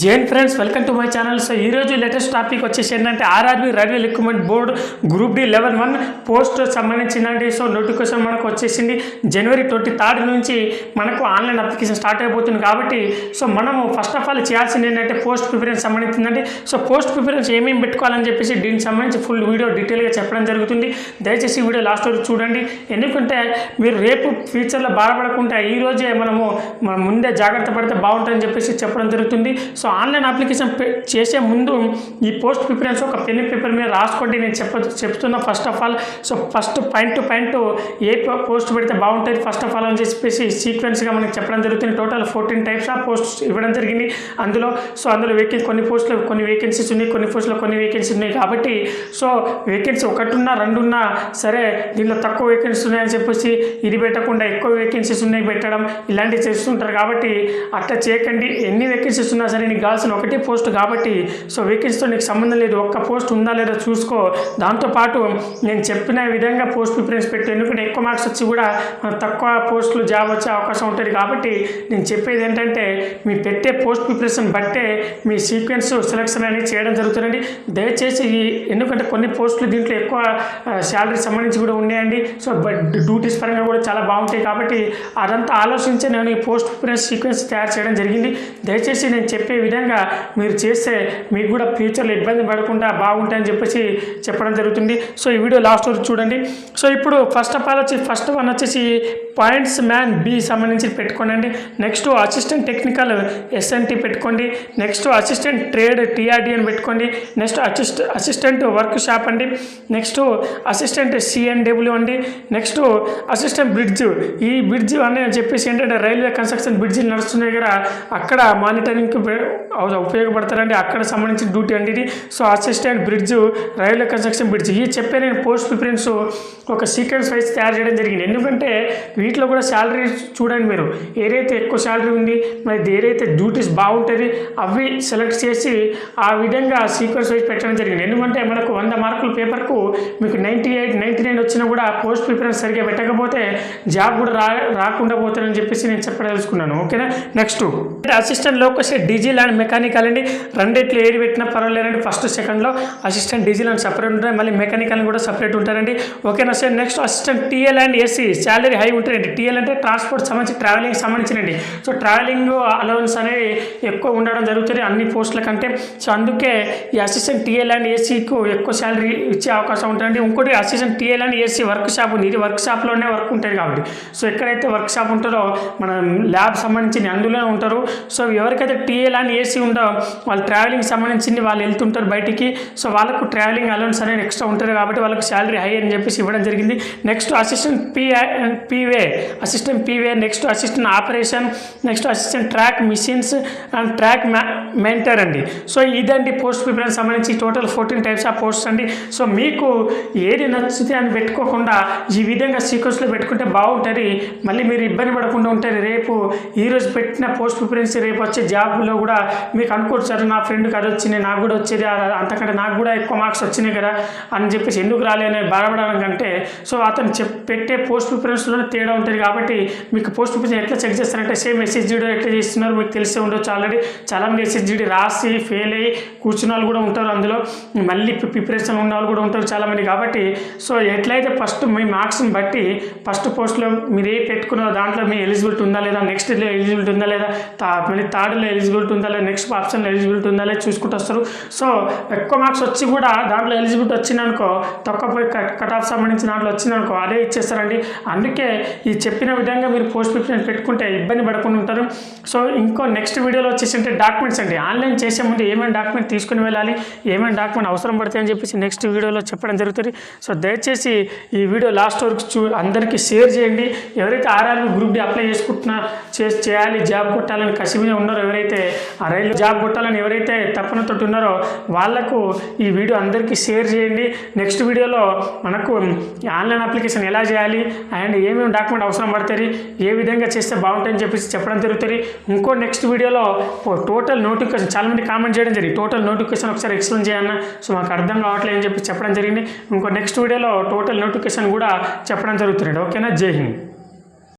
Jain friends welcome to my channel. So ఈ రోజు latest topic వచ్చేసి ఏంటంటే RRB railway recruitment board group D eleven one post సంబంధించిందండి. So notification మనకు వచ్చేసింది జనవరి twenty third నుంచి మనకు ఆన్లైన్ అప్లికేషన్ స్టార్ట్ అయిపోతుంది కాబట్టి సో మనము ఫస్ట్ ఆఫ్ ఆల్ చేయాల్సింది ఏంటంటే పోస్ట్ ప్రిఫరెన్స్ సంబంధించిందండి. సో పోస్ట్ ప్రిఫరెన్స్ ఏమేమి పెట్టుకోవాలని చెప్పేసి దీనికి సంబంధించి ఫుల్ వీడియో డీటెయిల్గా చెప్పడం జరుగుతుంది. దయచేసి వీడియో లాస్ట్ వరకు చూడండి. ఎందుకంటే మీరు రేపు ఫ్యూచర్లో బాధపడకుండా ఈ రోజే మనము ముందే జాగ్రత్త పడితే బాగుంటుందని చెప్పేసి చెప్పడం జరుగుతుంది. సో ఆన్లైన్ అప్లికేషన్ చేసే ముందు ఈ పోస్ట్ ప్రిఫరెన్స్ ఒక పెన్ పేపర్ మీద రాసుకోండి. నేను చెప్ప చెప్తున్నా first of all. So first point to point A post పెడితే బాగుంటుంది. ఫస్ట్ ఆఫ్ ఆల్ అని చెప్పేసి సీక్వెన్స్గా మనకి చెప్పడం జరుగుతుంది. Total fourteen types of post ఇవ్వడం జరిగింది. అందులో సో అందులో వేకెన్సీ కొన్ని పోస్టులు కొన్ని వేకెన్సీస్ ఉన్నాయి. కొన్ని పోస్టులో కొన్ని వేకెన్సీ ఉన్నాయి కాబట్టి సో వేకెన్సీ ఒకటిన్నా రెండున్నా సరే దీనిలో తక్కువ వేకెన్సీ ఉన్నాయని చెప్పేసి ఇది పెట్టకుండా ఎక్కువ వేకెన్సీస్ ఉన్నాయి పెట్టడం ఇలాంటివి చేస్తుంటారు కాబట్టి అట్లా చేయకండి. ఎన్ని వేకెన్సీస్ ఉన్నా సరే నీకు కావాల్సిన ఒకటే పోస్ట్ కాబట్టి సో వేకెన్సీతో నీకు సంబంధం లేదు ఒక్క పోస్ట్ ఉందా లేదా చూసుకో. దాంతోపాటు నేను చెప్పిన విధంగా పోస్ట్ ప్రిఫరెన్స్ పెట్టు ఎందుకంటే ఎక్కువ మార్క్స్ వచ్చి కూడా తక్కువ పోస్టులు జాబ్ వచ్చే అవకాశం ఉంటుంది కాబట్టి నేను చెప్పేది ఏంటంటే మీ పెట్టే పోస్ట్ ప్రిపరేషన్ బట్టే మీ సీక్వెన్స్ సెలెక్షన్ అనేది చేయడం జరుగుతుందండి. దయచేసి ఎందుకంటే కొన్ని పోస్టులు దీంట్లో ఎక్కువ శాలరీ సంబంధించి కూడా ఉన్నాయండి. సో బట్ డ్యూటీస్ పరంగా కూడా చాలా బాగుంటాయి కాబట్టి అదంతా ఆలోచించి నేను ఈ పోస్ట్ ప్రిఫరెన్స్ సీక్వెన్స్ తయారు చేయడం జరిగింది. దయచేసి నేను చెప్పే విధంగా మీరు చేస్తే మీకు కూడా ఫ్యూచర్లో ఇబ్బంది పడకుండా బాగుంటాయని చెప్పేసి చెప్పడం జరుగుతుంది. సో ఈ వీడియో లాస్ట్ వరకు చూడండి. సో ఇప్పుడు ఫస్ట్ ఆఫ్ ఆల్ వచ్చి ఫస్ట్ వన్ వచ్చేసి పాయింట్స్ మ్యాన్ బి సంబంధించి పెట్టుకోండి నెక్స్ట్ అసిస్టెంట్ టెక్నికల్ ఎస్ఎన్టీ పెట్టుకోండి. నెక్స్ట్ అసిస్టెంట్ ట్రేడ్ టీఆర్డీ అని పెట్టుకోండి. Next assist assistant work shop అండి. నెక్స్ట్ అసిస్టెంట్ సిఎన్డబ్ల్యూ అండి నెక్స్ట్ అసిస్టెంట్ బ్రిడ్జ్. ఈ బ్రిడ్జ్ అని చెప్పేసి ఏంటంటే రైల్వే కన్స్ట్రక్షన్ బ్రిడ్జ్ నడుస్తున్నాయి కదా అక్కడ మానిటరింగ్కి ఉపయోగపడతారండి. అక్కడ సంబంధించిన డ్యూటీ అండి so assistant bridge railway construction bridge ఈ చెప్పే నేను పోస్ట్ ప్రిఫరెన్స్ ఒక సీక్వెన్స్ వైజ్ తయారు చేయడం జరిగింది. ఎందుకంటే వీటిలో కూడా శాలరీ చూడండి మీరు. ఏదైతే ఎక్కువ శాలరీ ఉంది మరి ఏదైతే డ్యూటీస్ బాగుంటుంది అవి సెలెక్ట్ చేసి ఆ విధంగా సీక్వెన్స్ వైజ్ పెట్టడం జరిగింది. ఎందుకంటే మనకు వంద మార్కుల పేపర్కు మీకు నైంటీ ఎయిట్ నైంటీ నైన్ వచ్చినా కూడా పోస్ట్ ప్రిఫరెన్స్ సరిగ్గా పెట్టకపోతే జాబ్ కూడా రా రాకుండా పోతారని చెప్పేసి నేను చెప్పదలుచుకున్నాను. ఓకేనా నెక్స్ట్ అసిస్టెంట్లోకి డీజిల్ అండ్ మెకానికల్ అండి. రెండిట్లో ఏది పెట్టినా పర్వాలేదండి. ఫస్ట్ సెకండ్లో అసిస్టెంట్ డీజిల్ అండ్ సపరేట్ ఉంటాయి. మళ్ళీ మెకానికల్ కూడా సపరేట్ ఉంటారండి. ఓకేనా sir? Next assistant TL and AC salary high ఉంటుందండి. టీఎల్ అంటే ట్రాన్స్పోర్ట్ సంబంధించి ట్రావెలింగ్ సంబంధించినండి సో ట్రావెలింగ్ అలవెన్స్ అనేది ఎక్కువ ఉండడం జరుగుతుంది అన్ని పోస్టుల కంటే. సో అందుకే ఈ అసిస్టెంట్ టీఎల్ అండ్ ఏసీకు ఎక్కువ శాలరీ ఇచ్చే అవకాశం ఉంటుందండి. ఇంకోటి assistant TL and AC workshop ఉంది ఇది వర్క్ షాప్లోనే వర్క్ ఉంటుంది కాబట్టి. సో ఎక్కడైతే వర్క్ షాప్ ఉంటుందో మన ల్యాబ్ సంబంధించిన అందులోనే ఉంటారు. సో ఎవరికైతే టీఎల్ అండ్ ఏసీ ఉండవు వాళ్ళు ట్రావెలింగ్ సంబంధించింది వాళ్ళు వెళ్తుంటారు బయటికి. సో వాళ్ళకు ట్రావెలింగ్ అలౌన్స్ అనేది ఎక్స్ట్రా ఉంటారు కాబట్టి వాళ్ళకి శాలరీ హై అని చెప్పేసి ఇవ్వడం జరిగింది. Next assistant P P way assistant P way next assistant operation next assistant track machines and track mentor అండి. సో ఇదండి పోస్ట్ ప్రిఫరెన్స్ సంబంధించి total fourteen types of post అండి. సో మీకు ఏది నచ్చితే అని పెట్టుకోకుండా ఈ విధంగా సీక్వెన్స్లో పెట్టుకుంటే బాగుంటుంది. మళ్ళీ మీరు ఇబ్బంది పడకుండా ఉంటారు రేపు ఈరోజు పెట్టిన పోస్ట్ ప్రిఫరెన్స్ రేపు వచ్చే జాబ్లో కూడా మీకు అనుకోవచ్చు సార్ నా ఫ్రెండ్కి అది వచ్చింది నాకు కూడా వచ్చేది అంతకంటే నాకు కూడా ఎక్కువ మార్క్స్ వచ్చినాయి కదా అని చెప్పేసి ఎందుకు రాలేదని బాధపడడం కంటే సో అతను చెప్ పెట్టే పోస్ట్ ప్రిఫరెన్స్లోనే తేడా ఉంటుంది కాబట్టి మీకు పోస్ట్ ప్రిఫరెన్స్ ఎట్లా చెక్ చేస్తారంటే సేమ్ ఎస్ఎస్జీడీ ఎట్లా చేస్తున్నారు మీకు తెలిసే ఉండొచ్చు ఆల్రెడీ చాలామంది ఎస్ఎస్జీడీ రాసి ఫెయిల్ అయ్యి కూర్చున్న వాళ్ళు కూడా ఉంటారు అందులో. మళ్ళీ ప్రిపరేషన్ ఉన్న వాళ్ళు కూడా ఉంటారు చాలామంది కాబట్టి సో ఎట్లయితే ఫస్ట్ మీ మార్క్స్ని బట్టి ఫస్ట్ పోస్ట్లో మీరు ఏ పెట్టుకున్నారో దాంట్లో మీ ఎలిజిబిలిటీ ఉందా లేదా నెక్స్ట్ ఎలిజిబిలిటీ ఉందా లేదా మళ్ళీ థర్డ్లో ఎలిజిబిలిటీ ఉందా లేదా నెక్స్ట్ ఆప్షన్ ఎలిజిబిలిటీ ఉందా లేదా చూసుకుంటూ వస్తారు. సో ఎక్కువ మార్క్స్ వచ్చి కూడా దాంట్లో ఎలిజిబిలిటీ వచ్చిందనుకో తక్కువ కట్ ఆఫ్ సంబంధించిన దాంట్లో వచ్చిందనుకో అదే ఇచ్చేస్తారండి. అందుకే ఈ చెప్పిన విధంగా మీరు పోస్ట్ ప్రిఫరెన్స్ పెట్టుకుంటే ఇబ్బంది పడకుండా ఉంటారు. సో ఇంకో నెక్స్ట్ వీడియోలో వచ్చేసి అంటే డాక్యుమెంట్స్ అండి. ఆన్లైన్ చేసే ముందు ఏమేమి డాక్యుమెంట్ తీసుకుని వెళ్ళాలి ఏమేమి డాక్యుమెంట్ అవసరం పడతాయని అని చెప్పేసి నెక్స్ట్ వీడియోలో చెప్పడం జరుగుతుంది. సో దయచేసి ఈ వీడియో లాస్ట్ వరకు చూ అందరికీ షేర్ చేయండి. ఎవరైతే ఆర్ఆర్బీ గ్రూప్ డి అప్లై చేసుకుంటున్నా చేయాలి జాబ్ కొట్టాలని కసి ఉన్నారో ఎవరైతే ఆ రైలు జాబ్ కొట్టాలని ఎవరైతే తప్పనతో ఉన్నారో వాళ్ళకు ఈ వీడియో అందరికీ షేర్ చేయండి. నెక్స్ట్ వీడియోలో మనకు ఈ ఆన్లైన్ అప్లికేషన్ ఎలా చేయాలి అండ్ ఏమేమి డాక్యుమెంట్ అవసరం పడుతుంది ఏ విధంగా చేస్తే బాగుంటుందని చెప్పేసి చెప్పడం జరుగుతుంది. ఇంకో నెక్స్ట్ వీడియోలో టోటల్ నోటిఫికేషన్ చాలామంది కామెంట్ చేయడం జరిగింది. టోటల్ నోటిఫికేషన్ ఒకసారి ఎక్స్ప్లెయిన్ చేయన్న సో మాకు అర్థం కావట్లేదు అని చెప్పి చెప్పడం జరిగింది. ఇంకో నెక్స్ట్ వీడియోలో టోటల్ నోటిఫికేషన్ కూడా చెప్పడం జరుగుతుంది. ఓకేనా? జై హింద్.